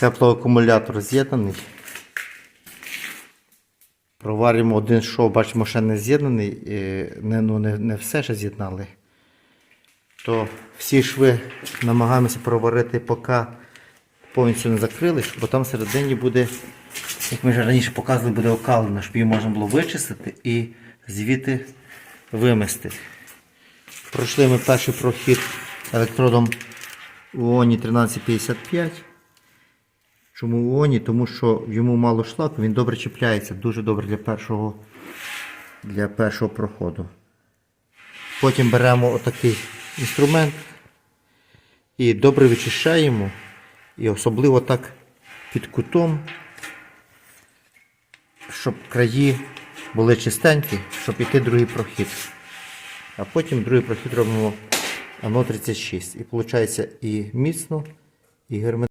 Теплоакумулятор з'єднаний. Проварюємо один шов, бачимо, ще не з'єднаний, не, ну, не, не все ще з'єднали. То всі шви намагаємося проварити, поки повністю не закрились, бо там всередині буде, як ми вже раніше показували, буде окалено, щоб її можна було вичистити і звідти вимести. Пройшли ми перший прохід електродом УОНі 1355. Чому УОНі? Тому що йому мало шлаку, він добре чіпляється, дуже добре для першого, для першого проходу. Потім беремо отакий інструмент і добре вичищаємо. І особливо так під кутом, щоб краї були чистенькі, щоб іти другий прохід. А потім другий прохід робимо ано 36. І виходить і міцно, і герметично.